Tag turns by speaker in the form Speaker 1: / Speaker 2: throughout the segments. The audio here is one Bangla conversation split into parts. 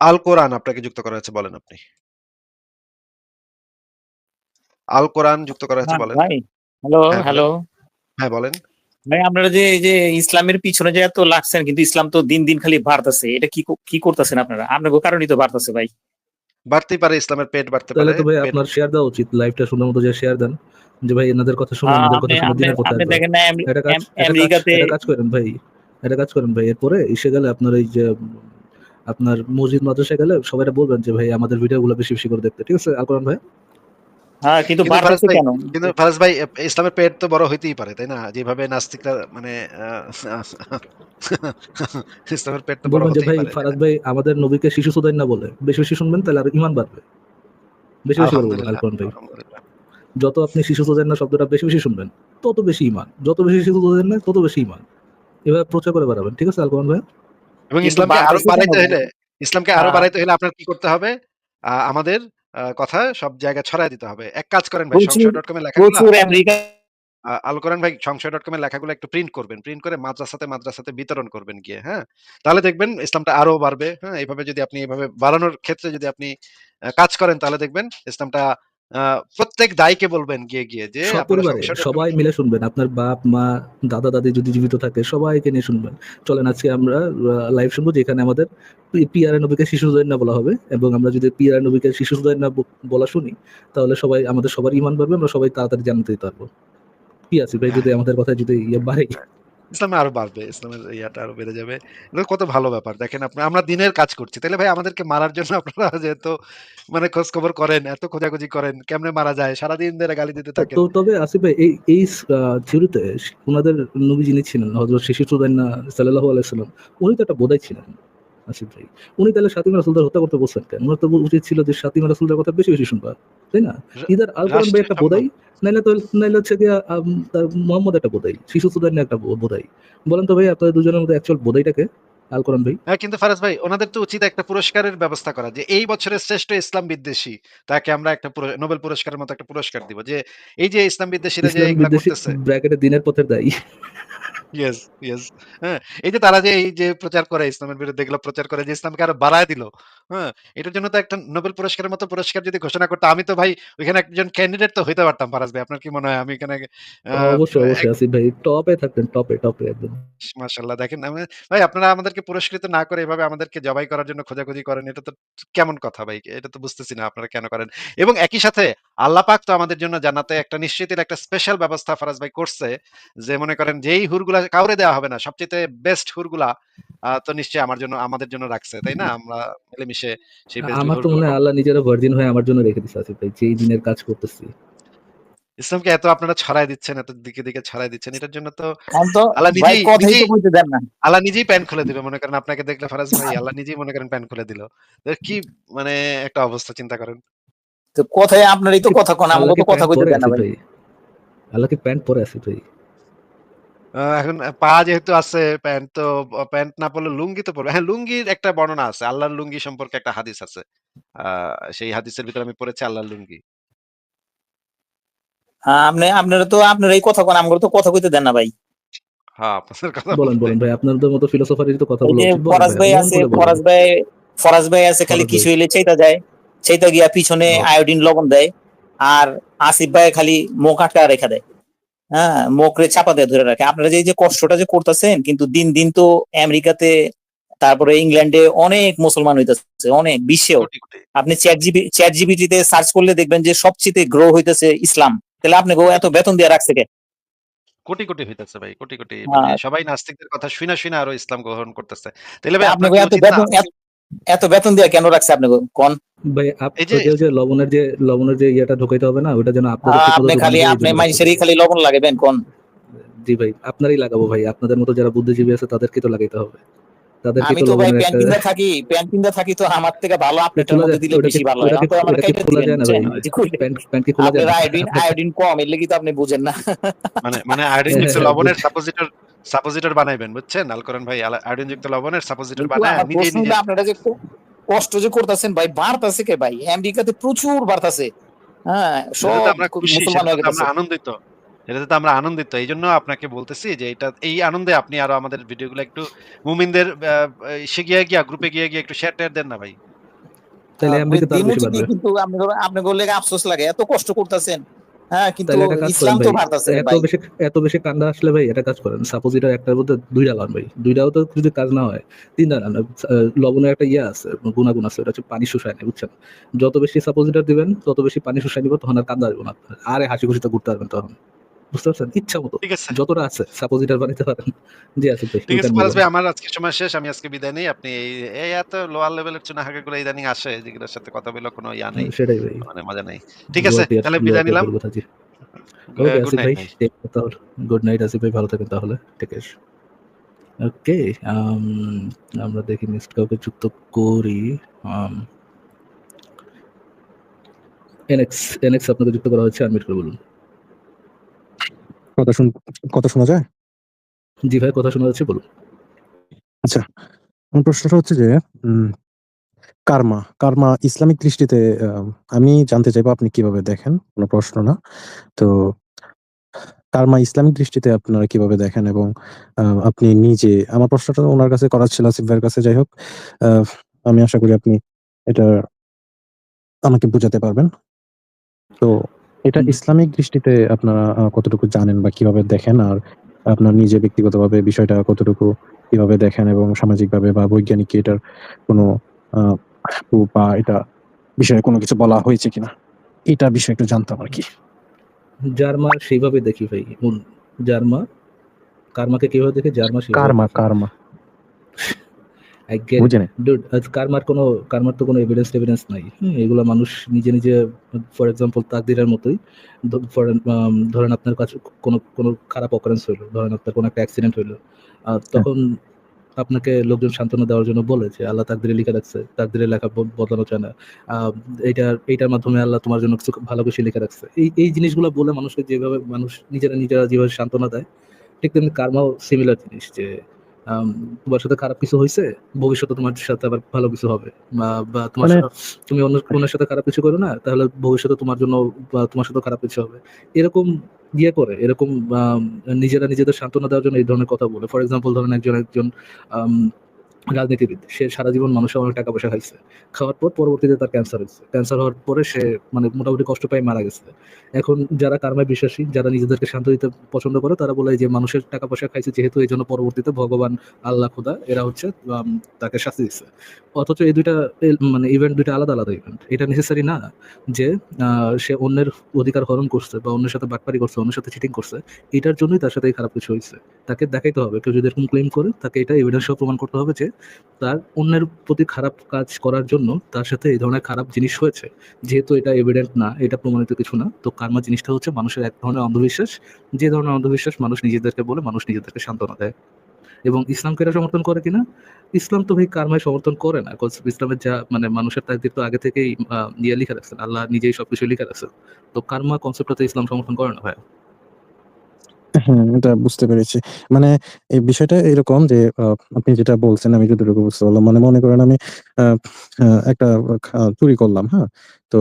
Speaker 1: আল কোরআন আপনাকে যুক্ত করা হয়েছে বলেন আপনি। আল কোরআন যুক্ত করা হয়েছে
Speaker 2: হ্যাঁ,
Speaker 1: বলেন।
Speaker 2: ভাই হ্যালো
Speaker 1: হ্যাঁ,
Speaker 2: হ্যালো
Speaker 1: হ্যাঁ, বলেন।
Speaker 2: ভাই আপনারা যে এই যে ইসলামের পিছনে যে এত লাগছেন কিন্তু ইসলাম তো দিন দিন খালি বাড়তেছে এটা কি কি করতেছেন আপনারা আপনাদের কারণেই তো বাড়তেছে ভাই
Speaker 1: বাড়তেই পারে ইসলামের পেট বাড়তে
Speaker 3: তাহলে তো ভাই আপনার শেয়ার দেওয়া উচিত লাইভটা সুন্দর মতো যে শেয়ার দেন যে ভাই এনাদের কথা শুনুন কথা
Speaker 2: আপনি
Speaker 3: শুনে
Speaker 2: আপনি
Speaker 3: দিনের পথে
Speaker 2: আপনি দেখেন না আমেরিকাতে
Speaker 3: এটা কাজ করেন ভাই এটা কাজ করেন ভাই এরপরে এসে গেলে আপনার এই যে আপনার মসজিদ মাদ্রাসায় গেলে সবাই বলবেন যে ভাই আমাদের ভিডিওগুলো বেশি বেশি করে দেখতে। ঠিক আছে আলকরণ ভাই?
Speaker 2: হ্যাঁ কিন্তু
Speaker 1: কিন্তু ফারাজ ভাই
Speaker 2: কেন?
Speaker 1: কিন্তু ফারাজ ভাই এ- ইসলামের পেট তো বড় হইতেই পারে তাই না? যেভাবে নাস্তিকরা মানে ইসলামের পেট তো বড় হতেই
Speaker 3: ভাই
Speaker 1: পারে
Speaker 3: ফারাজ ভাই আমাদের নবীকে শিশু সুদাই না বলে বেশি বেশি শুনবেন তাহলে আর ইমান বাড়বে। বেশি বেশি করে বলবেন
Speaker 1: আলহামদুলিল্লাহ,
Speaker 3: ভাই। যত আপনি শিশু সুদাই না শব্দটা বেশি বেশি শুনবেন তত বেশি ইমান। যত বেশি শিশু সুদাই না তত বেশি ইমান। এভাবে প্রচার করে বেড়াবেন ঠিক আছে আলকরণ ভাই?
Speaker 1: এবং ইসলামকে
Speaker 2: আরও
Speaker 1: বাড়াইতে? হলে ইসলামকে আরও
Speaker 2: হ্যাঁ।
Speaker 1: বাড়াইতে হলে আপনার কি করতে হবে আমাদের কথা সব জায়গায় ছড়াই দিতে হবে এক কাজ করেন ভাই সংশয় ডট লেখাগুলো
Speaker 2: প্রচুর আমেরিকা
Speaker 1: আল কোরআন ভাই সংশয় ডট কমের লেখাগুলো একটু প্রিন্ট করবেন প্রিন্ট করে মাদ্রাসাতে মাদ্রাসাতে বিতরণ করবেন গিয়ে হ্যাঁ তাহলে দেখবেন ইসলামটা আরও বাড়বে হ্যাঁ এইভাবে যদি আপনি এইভাবে বাড়ানোর ক্ষেত্রে যদি আপনি কাজ করেন তাহলে দেখবেন ইসলামটা প্রত্যেক দায়ীকে বলবেন গিয়ে গিয়ে যে
Speaker 3: সপরিবারে সবাই মিলে শুনবেন। আপনার বাপ মা দাদা দাদি যদি জীবিত থাকে সবাইকে নিয়ে শুনবেন। চলেন আজকে আমরা লাইভ শুনব যেখানে আমাদের পিআর নবীকে শিশু না বলা হবে এবং আমরা যদি পিআর নবীকে শিশু না বলা শুনি তাহলে সবাই আমাদের সবার ইমান বাড়বে আমরা সবাই তাড়াতাড়ি জানতে পারব। কি আছে ভাই? যদি আমাদের কথা যদি ইয়ে বাড়ে।
Speaker 1: ইসলামে আরও বাড়বে ইসলামের ইয়াটা আরও বেড়ে যাবে। এটা কত ভালো ব্যাপার। দেখেন আপনি আমরা দিনের কাজ করছি। তাহলে ভাই আমাদেরকে মারার জন্য আপনারা যেহেতু মানে খোঁজ খবর করেন এত খোঁজাখুঁজি করেন কেমনে মারা যায়? সারাদিন ধরে গালি দিতে থাকে
Speaker 3: তো তবে আসিফ ভাই এই এই থিওরিতে ওনাদের নবী যিনি ছিলেন হজরত শিশু সাল্লাল্লাহু সাল্লাহ আলাইসাল্লাম উনি তো একটা বোধাই ছিলেন। আসিফ ভাই। উনি তাহলে সাতিমা রাসুলদের হত্যা করতে বলছেন কেন? ওনার তো উচিত ছিল যে সাতিমা রাসুলদের কথা বেশি বেশি শুনবা তাই না? ইদার আল কোরআন ভাই একটা বোধাই নাইলে তো নাইলে হচ্ছে গিয়া মোহাম্মদ একটা বোধাই শিশু সুদান্না একটা বোধাই। বলেন তো ভাই আপনাদের দুজনের মধ্যে অ্যাকচুয়াল বোধাইটাকে আল কোরআন ভাই?
Speaker 1: হ্যাঁ কিন্তু ফারাজ ভাই ওনাদের তো উচিত একটা পুরস্কারের ব্যবস্থা করা যে এই বছরের শ্রেষ্ঠ ইসলাম বিদ্বেষী তাকে আমরা একটা নোবেল পুরস্কারের মতো একটা পুরস্কার দিব যে এই যে ইসলাম বিদ্বেষীরা যে এগুলা করতেছে।
Speaker 3: ব্র্যাকেটে দিনের পথের দায়ী।
Speaker 1: ইয়েস ইয়েস হ্যাঁ এই যে তারা যে এই যে প্রচার করে ইসলামের বিরুদ্ধে এগুলো প্রচার করে যে ইসলামকে আরও বাড়ায় দিল হ্যাঁ এটার জন্য তো একটা নোবেল পুরস্কারের মতো পুরস্কার যদি ঘোষণা করতো আমি তো ভাই ওইখানে একজন ক্যান্ডিডেট তো হইতে পারতাম ফারাজ ভাই। আপনার কি মনে হয়? আমি এখানে
Speaker 3: অবশ্যই অবশ্যই আসিফ ভাই টপে থাকতেন টপে টপে একদম।
Speaker 1: মাশাল্লাহ দেখেন ভাই আপনারা আমাদেরকে পুরস্কৃত না করে এভাবে আমাদেরকে জবাই করার জন্য খোঁজাখুঁজি করেন এটা তো কেমন কথা ভাই? এটা তো বুঝতেছি না আপনারা কেন করেন? এবং একই সাথে আল্লাহ পাক তো আমাদের জন্য জানাতে একটা নিশ্চিতের একটা স্পেশাল ব্যবস্থা ফারাজ ভাই করছে যে মনে করেন যেই হুরগুলা কাউরে দেওয়া হবে না। সবচেয়ে বেস্ট হুরগুলা তো নিশ্চয়ই আমার জন্য আমাদের জন্য রাখছে তাই না? আমরা মিলেমিশে সেই best
Speaker 3: আমার তো মনে হয় আল্লাহ নিজেরা ভার্জিন হয়ে আমার জন্য রেখে দিচ্ছে আসিফ ভাই যেই দিনের কাজ করতেছি।
Speaker 1: ইসলামকে এত আপনারা ছড়াই দিচ্ছেন এত দিকে দিকে ছড়াই দিচ্ছেন এটার জন্য তো আল্লাহ নিজেই আল্লাহ নিজেই প্যান্ট খুলে দিবে মনে করেন আপনাকে দেখলে ফারাজ ভাই আল্লাহ নিজেই মনে করেন প্যান্ট খুলে দিল। তো কি মানে একটা অবস্থা চিন্তা করেন।
Speaker 2: তো কথাই আপনারই তো কথা কোন
Speaker 3: আল্লাহ
Speaker 2: আমাকে তো কথা কইতে দেন না ভাই।
Speaker 3: ভাই। আল্লাহ কি প্যান্ট পরে ভাই।
Speaker 1: আহ, এখন পা যেহেতু আছে প্যান্ট তো প্যান্ট না পরলে লুঙ্গি তো পরবে। হ্যাঁ লুঙ্গির একটা বর্ণনা আছে আল্লাহর লুঙ্গি সম্পর্কে একটা হাদিস আছে। আহ সেই হাদিসের ভিতরে আমি পড়েছি আল্লাহর লুঙ্গি।
Speaker 2: হ্যাঁ, আপনি আপনারা তো আপনারা এই কথা কোন আমাকে তো কথা কইতে দেন না ভাই।
Speaker 1: হ্যাঁ আপনাদের কথা
Speaker 3: বলেন বলেন ভাই আপনাদের মতো ফিলোসফারের তো কথা বলা
Speaker 2: ফরাজ ভাই আছে ফরাজ ভাই ফরাজ ভাই আছে খালি কিছু। হইলে চাইতা যায় চাইতা গিয়া পিছনে
Speaker 3: হ্যাঁ।
Speaker 2: আয়োডিন লবণ দেয় আর আসিফ ভাই খালি মুখ আটকা রেখা দেয়। হ্যাঁ মুখরে চাপা দিয়ে ধরে রাখে। আপনারা যে যে কষ্টটা যে করতেছেন কিন্তু দিন দিন তো আমেরিকাতে তারপরে ইংল্যান্ডে অনেক মুসলমান হইতেছে অনেক বিশ্বেও। আপনি চ্যাট জিবি চ্যাট জিবিটিতে সার্চ করলে দেখবেন যে সবচেয়ে গ্রো হইতেছে ইসলাম। তাহলে আপনি এত বেতন দিয়ে রাখছে কে?
Speaker 1: কোটি কোটি হইতেছে ভাই কোটি কোটি।
Speaker 2: হ্যাঁ।
Speaker 1: সবাই নাস্তিকদের কথা শুনে শুনে আরও ইসলাম গ্রহণ করতেছে। তাহলে ভাই
Speaker 2: আপনি
Speaker 1: আপনার
Speaker 2: গো
Speaker 1: কি
Speaker 2: এত বেতন এত- বেতন দিয়ে কেন রাখছে আপনি কোন?
Speaker 3: ভাই আপ
Speaker 1: এই যে-
Speaker 3: যে লবণের যে লবণের যে ইয়েটা ঢোকাইতে হবে না ওটা যেন
Speaker 2: আপনি খালি আপনি মানুষেরই খালি লবণ লাগাবেন কোন?
Speaker 3: জি ভাই আপনারই লাগাবো ভাই আপনাদের মতো যারা বুদ্ধিজীবী আছে তাদেরকে তো লাগাইতে হবে। তাদেরকে
Speaker 2: আমি
Speaker 3: তো
Speaker 2: তো ভাই প্যান্ট থাকি থাকি তো আমার থেকে ভালো আপনি
Speaker 3: খোলা
Speaker 2: মধ্যে দিলে বেশি ভালো হয়। আপনি আমার
Speaker 3: খোলা যায় না ভাই? কি খোলা যায়
Speaker 2: আয়োডিন আয়োডিন কম এর লাগি তো আপনি বুঝেন না।
Speaker 1: মানে মানে আয়োডিন যুক্ত
Speaker 3: হ্যাঁ,
Speaker 1: লবণের সাপোজিটর সাপোজিটর বানাইবেন বুঝছেন? আলকরণ ভাই আয়োডিন যুক্ত লবণের সাপোজিটর বানায় নিজে নিজে।
Speaker 2: আপনারা যে কষ্ট যে করতেছেন ভাই বাড়তাছে কে ভাই? আমেরিকাতে প্রচুর বাড়তাছে। হ্যাঁ সব
Speaker 1: আমরা খুশি
Speaker 2: মুসলমান হয়ে গেছে
Speaker 1: আনন্দিত। এটাতে তো আমরা আনন্দিত। এইজন্য আপনাকে বলতেছি যে এটা এই আনন্দে আপনি আরও আমাদের ভিডিওগুলো একটু মুমিনদের ইসে গিয়ে, গিয়া গ্রুপে গিয়ে, গিয়ে একটু শেয়ার-টেয়ার দেন না ভাই।
Speaker 3: তাইলে
Speaker 2: আহ,
Speaker 3: আমেরিকা তো আরও
Speaker 2: দিমু
Speaker 3: বেশি
Speaker 2: ঠিকই
Speaker 3: বাড়বে।
Speaker 2: কিন্তু আপনি আপনাদের লেগে আফসোস লাগে এত কষ্ট করতেছেন। হ্যাঁ কিন্তু
Speaker 3: তাইলে একটা কাজ
Speaker 2: ইসলাম তো
Speaker 3: ভাই।
Speaker 2: ভারতাছে
Speaker 3: এত বেশি এত বেশি কান্দা আসলে ভাই এটা কাজ করেন। সাপোজ এটা একটার মধ্যে ২ টা লাগান ভাই। দুইটাও তো যদি কাজ না হয় ৩ টা লবণের একটা ইয়ে আছে, আছে। হচ্ছে পানি শুষায় নেই বুঝছেন? যত বেশি সাপোজিটর দিবেন, তত বেশি পানি শুষায় নিব তখন আর কান্দা আসবে না আরে হাসি খুশিতে ঘুরতে পারবেন তখন। বুঝতে পারছেন? ইচ্ছা মতো।
Speaker 1: ঠিক আছে।
Speaker 3: যতটা আছে বানাইতে পারেন। জি আসিফ ভাই,
Speaker 1: ঠিক আছে
Speaker 3: can move
Speaker 1: ফারাজ
Speaker 3: on.
Speaker 1: ভাই আমার আজকের সময় শেষ। আমি আজকে বিদায় নেই। আপনি এই এই এত লোয়ার লেভেলের চুনাহাঙ্গাগুলো ইদানিং আসে যেগুলোর সাথে কথা বলে কোনো ইয়া নেই।
Speaker 3: সেটাই ভাই।
Speaker 1: মানে মজা নেই। ঠিক আছে তাহলে বিদায় নিলাম।
Speaker 3: গুলোর কথা জি।
Speaker 1: গু
Speaker 3: ওকে আসিফ ভাই,
Speaker 1: ভাই।
Speaker 3: টেক কেয়ার তাহলে। গুড নাইট আসিফ ভাই ভালো থাকেন তাহলে। Take care. ওকে, আমরা দেখি নেক্সট কাউকে যুক্ত করি। এনএক্স, এনএক্স আপনাকে যুক্ত করা হয়েছে আনমিউট করে বলুন।
Speaker 4: কথা শুন কথা শোনা যায়?
Speaker 3: জি ভাই কথা শোনা যাচ্ছে বলুন।
Speaker 4: আচ্ছা, আমার প্রশ্নটা হচ্ছে যে কার্মা, কার্মা ইসলামিক দৃষ্টিতে আমি জানতে চাইব আপনি কীভাবে দেখেন? কোনো প্রশ্ন না। তো কার্মা ইসলামিক দৃষ্টিতে আপনারা কীভাবে দেখেন এবং আপনি নিজে আমার প্রশ্নটা ওনার কাছে করার ছিল আসিফ ভাইয়ের কাছে যাই হোক। আমি আশা করি আপনি এটা আমাকে বুঝাতে পারবেন। তো এটা ইসলামিক দৃষ্টিতে আপনারা কতটুকু জানেন বা কীভাবে দেখেন? আর আপনার নিজে ব্যক্তিগতভাবে বিষয়টা কতটুকু কীভাবে দেখেন এবং সামাজিকভাবে বা বৈজ্ঞানিক এটার কোনো বা এটা বিষয়ে কোনো কিছু বলা হয়েছে কিনা? এটার বিষয়ে একটু জানতাম আর কি
Speaker 3: জার্মা সেইভাবে দেখি ভাই। জার্মা কার্মাকে কীভাবে দেখে জার্মা
Speaker 4: কার্মা। কার্মা।
Speaker 3: ডুড কার্মার কোনো কার্মার তো কোনো এভিডেন্স টেভিডেন্স নাই। হুম? এগুলা মানুষ নিজে, নিজে ফর এক্সাম্পল তাকদীরের মতোই ধরেন আপনার কাছে কোনো কোনো খারাপ হইল। ধরেন আপনার কোনো একটা অ্যাক্সিডেন্ট হইল।
Speaker 4: হ্যাঁ।
Speaker 3: তখন আপনাকে লোকজন সান্ত্বনা দেওয়ার জন্য বলে যে আল্লাহ তাকদীরে লিখে রাখছে। তাকদীরে লেখা বদলানো চায় না। আ এইটার এইটার মাধ্যমে আল্লাহ তোমার জন্য কিছু ভালো কিছু লিখে রাখছে। এই এই জিনিসগুলো বলে মানুষকে যেভাবে মানুষ নিজেরা, নিজেরা যেভাবে সান্ত্বনা দেয়, ঠিক তেমনি কার্মাও সিমিলার জিনিস যে তোমার সাথে খারাপ কিছু হয়েছে ভবিষ্যতে তোমার সাথে আবার ভালো কিছু হবে। বা তোমার
Speaker 4: মানে
Speaker 3: তুমি অন্য অন্যের সাথে খারাপ কিছু করো না, তাহলে ভবিষ্যতে তোমার জন্য বা তোমার সাথে খারাপ কিছু হবে। এরকম ইয়ে করে, এরকম নিজেরা নিজেদের সান্ত্বনা দেওয়ার জন্য এই ধরনের কথা বলে। ফর এক্সাম্পল ধরেন একজন, একজন রাজনীতিবিদ। সে সারা জীবন মানুষের অনেক টাকা পয়সা খাইছে। খাওয়ার পর পরবর্তীতে তার ক্যান্সার হইছে। ক্যান্সার হওয়ার পরে সে মানে মোটামুটি কষ্ট পায় মারা গেছে। এখন যারা কার্মায় বিশ্বাসী, যারা নিজেদেরকে শান্ত দিতে পছন্দ করে তারা বলে যে মানুষের টাকা পয়সা খাইছে যেহেতু এই জন্য পরবর্তীতে ভগবান, আল্লাহ, খোদা এরা হচ্ছে তাকে শাস্তি দিচ্ছে। অথচ এই দুইটা মানে ইভেন্ট দুইটা আলাদা, আলাদা ইভেন্ট। এটা নেসেসারি না যে সে অন্যের অধিকার হরণ করছে বা অন্যের সাথে বাটপারি করছে, অন্যের সাথে চিটিং করছে। এটার জন্যই তার সাথে খারাপ কিছু হয়েছে তাকে দেখাইতে হবে। কেউ যদি এরকম ক্লেইম করে তাকে এটা এভিডেন্স প্রমাণ করতে হবে যে তার অন্যের প্রতি খারাপ কাজ করার জন্য তার সাথে এই ধরনের খারাপ জিনিস হয়েছে। যেহেতু এটা এভিডেন্ট না, এটা প্রমাণিত কিছু না। তো কার্মা জিনিসটা হচ্ছে মানুষের এক ধরনের অন্ধবিশ্বাস। যে ধরনের অন্ধবিশ্বাস মানুষ নিজেদেরকে বলে মানুষ নিজেদেরকে সান্ত্বনা দেয়। এবং ইসলামকে এটা সমর্থন করে কিনা? ইসলাম তো ভাই কার্মায় সমর্থন করে না। কজ ইসলামের যা মানে মানুষের তাকদীর তো আগে থেকেই ইয়ে লিখে রাখছেন। আল্লাহ নিজেই সবকিছু লিখে রাখছেন। তো কার্মা কনসেপ্টটা তো ইসলাম সমর্থন করে না ভাইয়া।
Speaker 4: হ্যাঁ, এটা বুঝতে পেরেছি। মানে এই বিষয়টা এরকম যে আ আপনি যেটা বলছেন আমি যতটুকু বুঝতে পারলাম। মানে মনে করেন আমি আ একটা চুরি করলাম, হ্যাঁ? তো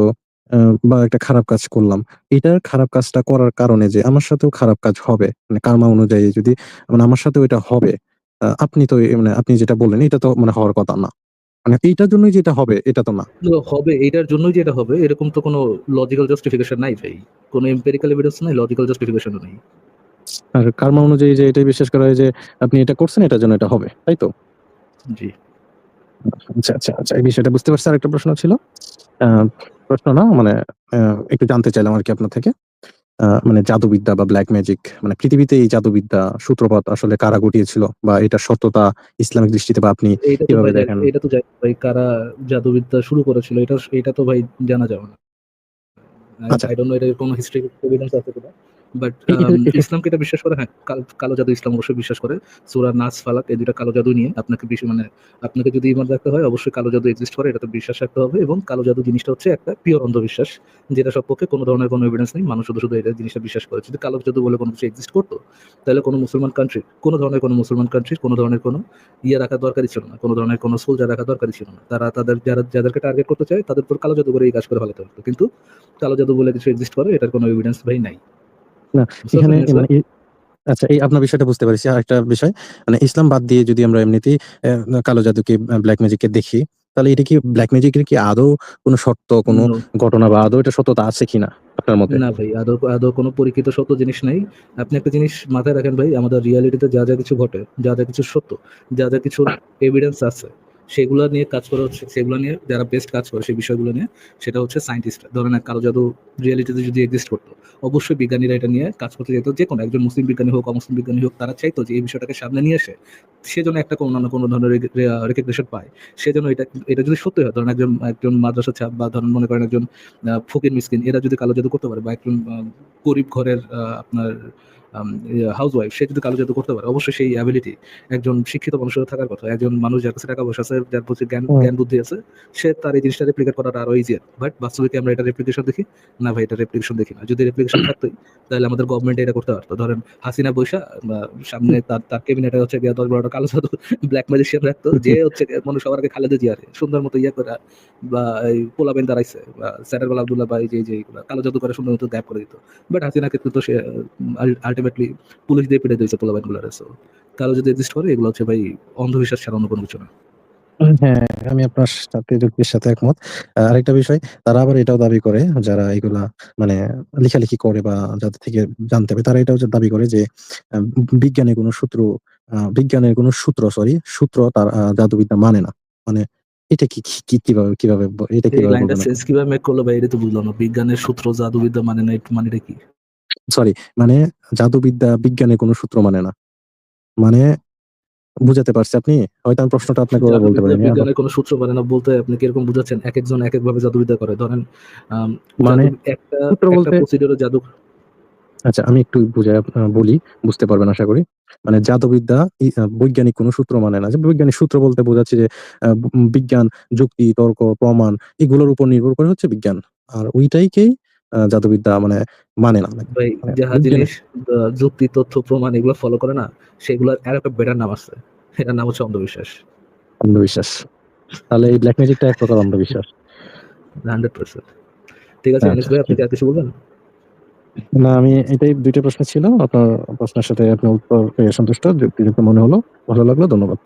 Speaker 4: আ বা একটা খারাপ কাজ করলাম। এটার খারাপ কাজটা করার কারণে যে আমার সাথেও খারাপ কাজ হবে। মানে কার্মা অনুযায়ী যদি মানে আমার সাথেও এটা হবে। আ আপনি তো মানে আপনি যেটা বললেন এটা তো মানে হওয়ার কথা না। মানে এইটার জন্যই যে এটা হবে এটা তো না।
Speaker 3: হবে এইটার জন্যই যে এটা হবে এরকম তো কোনো লজিক্যাল জাস্টিফিকেশন নাই ভাই। কোনো এম্পিরিক্যাল এভিডেন্স নাই, লজিক্যাল জাস্টিফিকেশন নেই।
Speaker 4: আর কার্মা অনুযায়ী যে এটাই বিশ্বাস করা হয় যে আপনি এটা করছেন এটার জন্য এটা হবে। তাই তো?
Speaker 3: জি।
Speaker 4: আচ্ছা, আচ্ছা, আচ্ছা। এই বিষয়টা বুঝতে পারছি। আরেকটা প্রশ্ন ছিল। প্রশ্ন না মানে একটু জানতে চাইলাম আর কি আপনার থেকে। মানে জাদুবিদ্যা বা ব্ল্যাক ম্যাজিক মানে পৃথিবীতে এই জাদুবিদ্যা সূত্রপাত আসলে কারা ঘটিয়েছিল? বা এটার সত্যতা ইসলামিক দৃষ্টিতে বা আপনি কীভাবে দেখেন?
Speaker 3: এটা তো ভাই কারা জাদুবিদ্যা শুরু করেছিল এটা এটা তো ভাই জানা যাবে না।
Speaker 4: আচ্ছা।
Speaker 3: I don't know এটার কোনো হিস্ট্রি এভিডেন্স আছে কিনা। বাট
Speaker 4: এটা এটা
Speaker 3: ইসলামকে এটা বিশ্বাস করে হ্যাঁ, কাল জাদু ইসলাম অবশ্যই বিশ্বাস করে। সূরা নাস, ফালাক এই ২ টা কালো জাদু নিয়ে আপনাকে বেশি মানে আপনাকে যদি ঈমান রাখতে হয় অবশ্যই কালো জাদু এক্সিস্ট করে এটাতে বিশ্বাস রাখতে হবে এবং কালো জাদু জিনিসটা হচ্ছে একটা পিওর অন্ধবিশ্বাস। যেটা সপক্ষে কোনো ধরনের কোনো এভিডেন্স নেই। মানুষ শুধু, শুধু এটা জিনিসটা বিশ্বাস করে। যদি কালো জাদু বলে কোনো কিছু এক্সিস্ট করত, তাহলে কোনো মুসলমান কান্ট্রি কোনো ধরনের কোনো মুসলমান কান্ট্রির কোনো ধরনের কোনো ইয়ে রাখা দরকারই ছিল না। কোনো ধরনের কোনো সোলজার রাখা দরকারই ছিল না। তারা তাদের যারা যাদেরকে টার্গেট করতে চায় তাদের উপর কালো জাদু করে এই কাজ করে ফেলাতে পারত। কিন্তু কালো জাদু বলে কিছু এক্সিস্ট করে এটার কোনো এভিডেন্স ভাই নাই।
Speaker 4: না এখানে মানে আচ্ছা এই আপনার বিষয়টা বুঝতে পারছি আর একটা বিষয় মানে ইসলাম বাদ দিয়ে যদি আমরা এমনিতেই কালো জাদুকে ব্ল্যাক ম্যাজিককে দেখি, তাহলে এটা কি ব্লাক ম্যাজিকের কি আদৌ কোনো শর্ত, কোনো ঘটনা বা আদৌ এটা সত্যতা আছে কিনা আপনার মতে?
Speaker 3: না ভাই আদৌ আদৌ কোনো পরীক্ষিত সত্য জিনিস নাই। আপনি একটা জিনিস মাথায় রাখেন ভাই আমাদের রিয়ালিটিতে যা, যা কিছু ঘটে, যা, যা কিছু সত্য, যা, যা কিছু এভিডেন্স আছে সেগুলা নিয়ে কাজ করা হচ্ছে সেগুলো নিয়ে যারা বেস্ট কাজ করে সেই বিষয়গুলো নিয়ে সেটা হচ্ছে সায়েন্টিস্টরা। ধরেন এক কালো জাদু রিয়ালিটিতে যদি এক্সিস্ট করতো, অবশ্যই বিজ্ঞানীরা এটা নিয়ে কাজ করতে যেত। যে কোনো একজন মুসলিম বিজ্ঞানী হোক, অমুসলিম বিজ্ঞানী হোক তারা চাইতো যে এই বিষয়টাকে সামনে নিয়ে এসে সে যেন একটা কোনো না কোনো ধরনের রেগ পায় সে যেন এটা এটা যদি সত্যি হয় ধরেন একজন একজন মাদ্রাসা ছাপ বা ধরেন মনে করেন একজন ফকির মিসকিন এরা যদি কালো জাদু করতে পারে বা একজন গরিব ঘরের আপনার আম ইয়া হাউসওয়াইফ সে যদি কালো জাদু করতে পারে অবশ্যই সেই অ্যাবিলিটি একজন শিক্ষিত মানুষের থাকার কথা। একজন মানুষ যার কাছে টাকা পয়সা আছে, যার প্রতি জ্ঞান জ্ঞান বুদ্ধি আছে সে তার এই জিনিসটা রেপ্লিকেট করাটা আরও ইজিয়ার। বাট বাস্তবে কি আমরা এটা রেপ্লিকেশন দেখি? না ভাই এটা রেপ্লিকেশন দেখি না। যদি রেপ্লিকেশন থাকতই তাহলে আমাদের গভর্নমেন্ট এটা করতে পারত। ধরেন হাসিনা বইসা বা সামনে তার তার ক্যাবিনেটে হচ্ছে গিয়ে ১০-১২ টা কালো জাদু ব্লাক ম্যাজিশিয়ান রাখতো যে হচ্ছে মানুষ সবার আগে খালেদা জিয়ারে সুন্দর মতো ইয়া কইরা বা এই পোলাপাইন দাঁড়াইছে বা স্যারের আব্দুল্লাহ বা এই যে, কালো জাদু করে সুন্দর মতো গায়েব করে দিত। বাট হাসিনাকে কিন্তু সে আল আল্টিমেটলি পুলিশ দিয়ে পিটাই দিয়েছে। সো যদি এক্সিস্ট করে এগুলো হচ্ছে ভাই অন্ধবিশ্বাস ছাড়া অন্য কোনো কিছু না।
Speaker 4: হ্যাঁ, আমি আপনার সাথে যুক্তির সাথে একমত। আরেকটা বিষয় তারা আবার এটাও দাবি করে যারা এগুলা মানে লেখালেখি করে বা যাদের থেকে জানতে হবে তারা এটাও দাবি করে যে বিজ্ঞানের কোনো সূত্র বিজ্ঞানের কোনো সূত্র সরি সূত্র তার জাদুবিদ্যা মানে না। মানে এটা কি কি কীভাবে কীভাবে এটা কীভাবে
Speaker 3: কীভাবে মেক করল ভাই এটা তো বুঝলাম না। বিজ্ঞানের সূত্র জাদুবিদ্যা মানে না মানে এটা কি?
Speaker 4: সরি মানে জাদুবিদ্যা বিজ্ঞানের কোনো সূত্র মানে না। মানে বুঝাতে পারছি আপনি? হয়তো আমি প্রশ্নটা আপনাকে বলতে পারিনি। আবার
Speaker 3: বিজ্ঞানের কোনো সূত্র মানে না বলতে আপনি কীরকম বুঝাচ্ছেন? একেকজন একেকভাবে জাদুবিদ্যা করে। ধরেন
Speaker 4: মানে
Speaker 3: একটা
Speaker 4: সূত্র
Speaker 3: একটা
Speaker 4: বলতে
Speaker 3: প্রসিডিউর জাদু
Speaker 4: আচ্ছা আমি একটু বুঝায় আ বলি, বুঝতে পারবেন আশা করি। মানে জাদুবিদ্যা বৈজ্ঞানিক কোনো সূত্র মানে না। যে বৈজ্ঞানিক সূত্র বলতে বোঝাচ্ছে যে বিজ্ঞান, যুক্তি, তর্ক, প্রমাণ এগুলোর উপর নির্ভর করে হচ্ছে বিজ্ঞান। আর ওইটাইকেই জাদুবিদ্যা মানে মানে না। মানে
Speaker 3: যাহা
Speaker 4: বিজ্ঞানের
Speaker 3: জিনিস যুক্তি, তথ্য, প্রমাণ এগুলো ফলো করে না সেগুলার আরেকটা বেটার নাম আছে। এটার নাম হচ্ছে অন্ধবিশ্বাস।
Speaker 4: অন্ধবিশ্বাস। তাহলে এই ব্ল্যাক ম্যাজিকটা এক প্রকার অন্ধবিশ্বাস।
Speaker 3: 100% ঠিক আছে
Speaker 4: আচ্ছা
Speaker 3: ভাই আপনি আর কিছু বলবেন?
Speaker 4: না আমি এটাই দুইটা প্রশ্ন ছিল। আপনার প্রশ্নের সাথে আপনি উত্তর সন্তুষ্ট। যুক্তিযুক্ত মনে হলো। ভালো লাগল। ধন্যবাদ।